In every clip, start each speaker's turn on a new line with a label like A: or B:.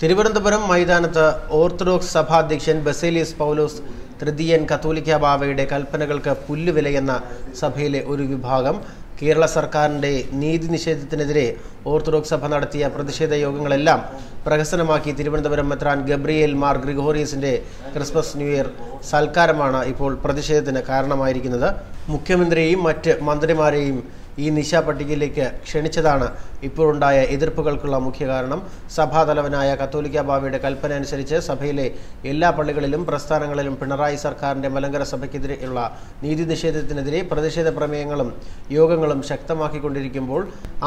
A: തിരുവനന്തപുരം മൈതാനത്ത് ഓർത്തഡോക്സ് സഭാധ്യക്ഷൻ ബസേലിയസ് പൗലോസ് തൃതീയൻ കത്തോലിക്ക ബാവയുടെ കൽപ്പനകൾക്ക് പുല്ലുവിലയെന്ന സഭയിലെ ഒരു വിഭാഗം കേരള സർക്കാരിന്റെ നീതി നിഷേധത്തിനെതിരെ ഓർത്തഡോക്സ് സഭ നടത്തിയ പ്രതിഷേധ യോഗങ്ങളെല്ലാം പ്രഹസനമാക്കി തിരുവനന്തപുരം മെത്രാൻ ഗബ്രിയേൽ മാർ ഗ്രിഗോറിയസിന്റെ ക്രിസ്മസ് ന്യൂ ഇയർ സൽക്കാരമാണ് ഇപ്പോൾ പ്രതിഷേധത്തിന് കാരണമായിരിക്കുന്നത്. മുഖ്യമന്ത്രിയെയും മറ്റ് മന്ത്രിമാരെയും ഈ നിശാ പട്ടികയിലേക്ക് ക്ഷണിച്ചതാണ്. ഇപ്പോഴുണ്ടായ എതിർപ്പുകൾക്കുള്ള മുഖ്യ കാരണം സഭാതലവനായ കത്തോലിക്ക ബാവയുടെ കൽപ്പന അനുസരിച്ച് സഭയിലെ എല്ലാ പള്ളികളിലും പ്രസ്ഥാനങ്ങളിലും പിണറായി സർക്കാരിന്റെ മലങ്കര സഭയ്ക്കെതിരെയുള്ള നീതി നിഷേധത്തിനെതിരെ പ്രതിഷേധ പ്രമേയങ്ങളും യോഗങ്ങളും ശക്തമാക്കിക്കൊണ്ടിരിക്കുമ്പോൾ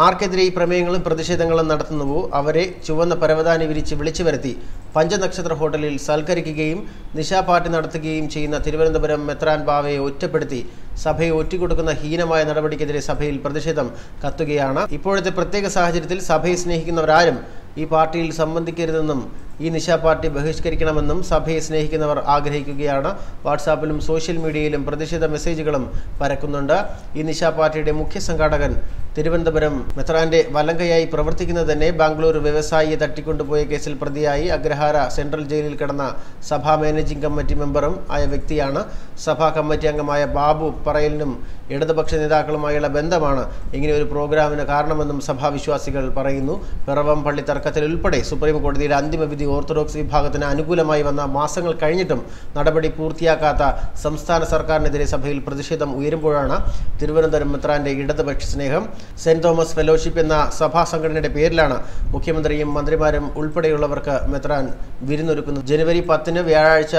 A: ആർക്കെതിരെ ഈ പ്രമേയങ്ങളും പ്രതിഷേധങ്ങളും നടത്തുന്നുവോ? അവരെ ചുവന്ന പരവതാനി വിരിച്ച് വിളിച്ചു വരുത്തി പഞ്ചനക്ഷത്ര ഹോട്ടലിൽ സൽക്കരിക്കുകയും നിശാപാർട്ടി നടത്തുകയും ചെയ്യുന്ന തിരുവനന്തപുരം മെത്രാൻ ബാവയെ ഒറ്റപ്പെടുത്തി സഭയെ ഒറ്റിക്കൊടുക്കുന്ന ഹീനമായ നടപടിക്കെതിരെ സഭയിൽ പ്രതിഷേധം കത്തുകയാണ്. ഇപ്പോഴത്തെ പ്രത്യേക സാഹചര്യത്തിൽ സഭയെ സ്നേഹിക്കുന്നവരാരും ഈ പാർട്ടിയിൽ സംബന്ധിക്കരുതെന്നും ഈ നിശാ പാർട്ടി ബഹിഷ്കരിക്കണമെന്നും സഭയെ സ്നേഹിക്കുന്നവർ ആഗ്രഹിക്കുകയാണ്. വാട്സാപ്പിലും സോഷ്യൽ മീഡിയയിലും പ്രതിഷേധ മെസ്സേജുകളും പരക്കുന്നുണ്ട്. ഈ നിശാ പാർട്ടിയുടെ മുഖ്യ സംഘാടകൻ തിരുവനന്തപുരം മെത്രാന്റെ വലങ്കയായി പ്രവർത്തിക്കുന്നത് തന്നെ ബാംഗ്ലൂർ വ്യവസായിയെ തട്ടിക്കൊണ്ടുപോയ കേസിൽ പ്രതിയായി അഗ്രഹാര സെൻട്രൽ ജയിലിൽ കിടന്ന സഭാ മാനേജിംഗ് കമ്മിറ്റി മെമ്പറും ആയ വ്യക്തിയാണ്. സഭാ കമ്മിറ്റി അംഗമായ ബാബു പറയലിനും ഇടതുപക്ഷ നേതാക്കളുമായുള്ള ബന്ധമാണ് ഇങ്ങനെ ഒരു പ്രോഗ്രാമിന് കാരണമെന്നും സഭാവിശ്വാസികൾ പറയുന്നു. പിറവം പള്ളി തർക്കത്തിൽ ഉൾപ്പെടെ സുപ്രീം കോടതിയുടെ അന്തിമ വിധി ഓർത്തഡോക്സ് വിഭാഗത്തിന് അനുകൂലമായി വന്ന മാസങ്ങൾ കഴിഞ്ഞിട്ടും നടപടി പൂർത്തിയാക്കാത്ത സംസ്ഥാന സർക്കാരിനെതിരെ സഭയിൽ പ്രതിഷേധം ഉയരുമ്പോഴാണ് തിരുവനന്തപുരം മെത്രാന്റെ ഇടതുപക്ഷ സ്നേഹം സെന്റ് തോമസ് ഫെലോഷിപ്പ് എന്ന സഭാ സംഘടനയുടെ പേരിലാണ് മുഖ്യമന്ത്രിയും മന്ത്രിമാരും ഉൾപ്പെടെയുള്ളവർക്ക് മെത്രാൻ വിരുന്നൊരുക്കുന്നത്. ജനുവരി പത്തിന് വ്യാഴാഴ്ച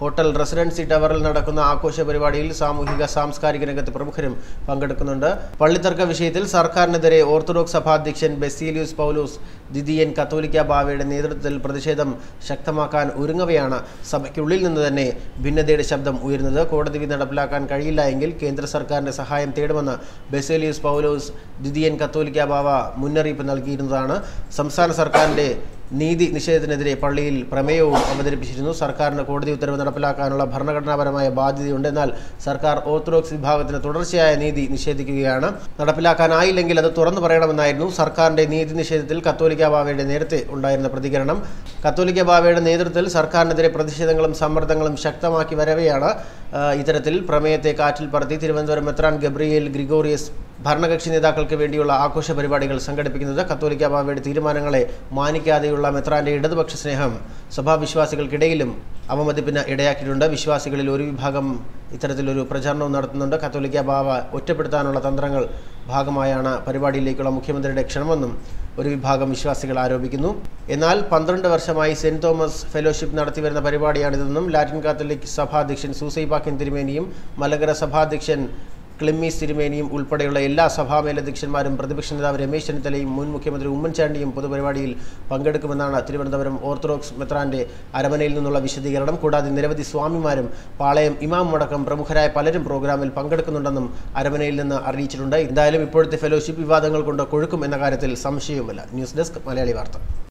A: ഹോട്ടൽ റെസിഡൻസി ടവറിൽ നടക്കുന്ന ആഘോഷ പരിപാടിയിൽ സാമൂഹിക സാംസ്കാരിക രംഗത്ത് പ്രമുഖരും പങ്കെടുക്കുന്നുണ്ട്. പള്ളിത്തർക്ക വിഷയത്തിൽ സർക്കാരിനെതിരെ ഓർത്തഡോക്സ് സഭാധ്യക്ഷൻ ബെസീലിയൂസ് പൗലൂസ് ദിദിയൻ കത്തോലിക്ക ബാവയുടെ നേതൃത്വത്തിൽ പ്രതിഷേധം ശക്തമാക്കാൻ ഒരുങ്ങവെയാണ് സഭയ്ക്കുള്ളിൽ നിന്ന് തന്നെ ഭിന്നതയുടെ ശബ്ദം ഉയരുന്നത്. കോടതി വിധി നടപ്പിലാക്കാൻ കഴിയില്ല എങ്കിൽ കേന്ദ്ര സർക്കാരിന്റെ സഹായം തേടുമെന്ന് ബെസേലിയസ് പൗലോസ് ദിദിയൻ കത്തോലിക്ക ബാവ മുന്നറിയിപ്പ് നൽകിയിരുന്നതാണ്. സംസ്ഥാന സർക്കാരിന്റെ നീതി നിഷേധത്തിനെതിരെ പള്ളിയിൽ പ്രമേയവും അവതരിപ്പിച്ചിരുന്നു. സർക്കാരിന് കോടതി ഉത്തരവ് നടപ്പിലാക്കാനുള്ള ഭരണഘടനാപരമായ ബാധ്യതയുണ്ട്. എന്നാൽ സർക്കാർ ഓർത്തഡോക്സ് വിഭാഗത്തിന് തുടർച്ചയായ നീതി നിഷേധിക്കുകയാണ്. നടപ്പിലാക്കാനായില്ലെങ്കിൽ അത് തുറന്നു പറയണമെന്നായിരുന്നു സർക്കാരിന്റെ നീതി നിഷേധത്തിൽ കത്തോലിക്ക ബാവയുടെ നേരത്തെ ഉണ്ടായിരുന്ന പ്രതികരണം. കത്തോലിക്ക ബാവയുടെ നേതൃത്വത്തിൽ സർക്കാരിനെതിരെ പ്രതിഷേധങ്ങളും സമ്മർദ്ദങ്ങളും ശക്തമാക്കി വരവെയാണ് ഇത്തരത്തിൽ പ്രമേയത്തെ കാറ്റിൽ പറത്തി തിരുവനന്തപുരം മെത്രാൻ ഗബ്രിയേൽ ഗ്രിഗോറിയസ് ഭരണകക്ഷി നേതാക്കൾക്ക് വേണ്ടിയുള്ള ആഘോഷ പരിപാടികൾ സംഘടിപ്പിക്കുന്നത് കത്തോലിക്ക ബാബയുടെ തീരുമാനങ്ങളെ മാനിക്കാതെയുള്ള മെത്രാന്റെ ഇടതുപക്ഷ സ്നേഹം. സഭാവിശ്വാസികൾക്കിടയിലും അവമതിപ്പിന് ഇടയാക്കിയിട്ടുണ്ട്. വിശ്വാസികളിൽ ഒരു വിഭാഗം ഇത്തരത്തിലൊരു പ്രചാരണവും നടത്തുന്നുണ്ട്. കത്തോലിക്ക ബാബ ഒറ്റപ്പെടുത്താനുള്ള തന്ത്രങ്ങൾ ഭാഗമായാണ് പരിപാടിയിലേക്കുള്ള മുഖ്യമന്ത്രിയുടെ ക്ഷണമെന്നും ഒരു വിഭാഗം വിശ്വാസികൾ ആരോപിക്കുന്നു. എന്നാൽ പന്ത്രണ്ട് വർഷമായി സെന്റ് തോമസ് ഫെലോഷിപ്പ് നടത്തിവരുന്ന പരിപാടിയാണിതെന്നും ലാറ്റിൻ കാത്തലിക് സഭാധ്യക്ഷൻ സൂസൈപാക്കിൻ തിരുമേനിയും മലങ്കര സഭാധ്യക്ഷൻ ക്ലിമ്മീസ് സിരിമേനിയും ഉൾപ്പെടെയുള്ള എല്ലാ സഭാ മേലധ്യക്ഷന്മാരും പ്രതിപക്ഷ നേതാവ് രമേശ് ചെന്നിത്തലയും മുൻ മുഖ്യമന്ത്രി ഉമ്മൻചാണ്ടിയും പൊതുപരിപാടിയിൽ പങ്കെടുക്കുമെന്നാണ് തിരുവനന്തപുരം ഓർത്തഡോക്സ് മെത്രാന്റെ അരമനയിൽ നിന്നുള്ള വിശദീകരണം. കൂടാതെ നിരവധി സ്വാമിമാരും പാളയം ഇമാം അടക്കം പ്രമുഖരായ പലരും പ്രോഗ്രാമിൽ പങ്കെടുക്കുന്നുണ്ടെന്നും അരമനയിൽ നിന്ന് അറിയിച്ചിട്ടുണ്ട്. എന്തായാലും ഇപ്പോഴത്തെ ഫെലോഷിപ്പ് വിവാദങ്ങൾ കൊണ്ട് കൊഴുക്കും എന്ന കാര്യത്തിൽ സംശയവുമില്ല. ന്യൂസ് ഡെസ്ക് മലയാളി വാർത്ത.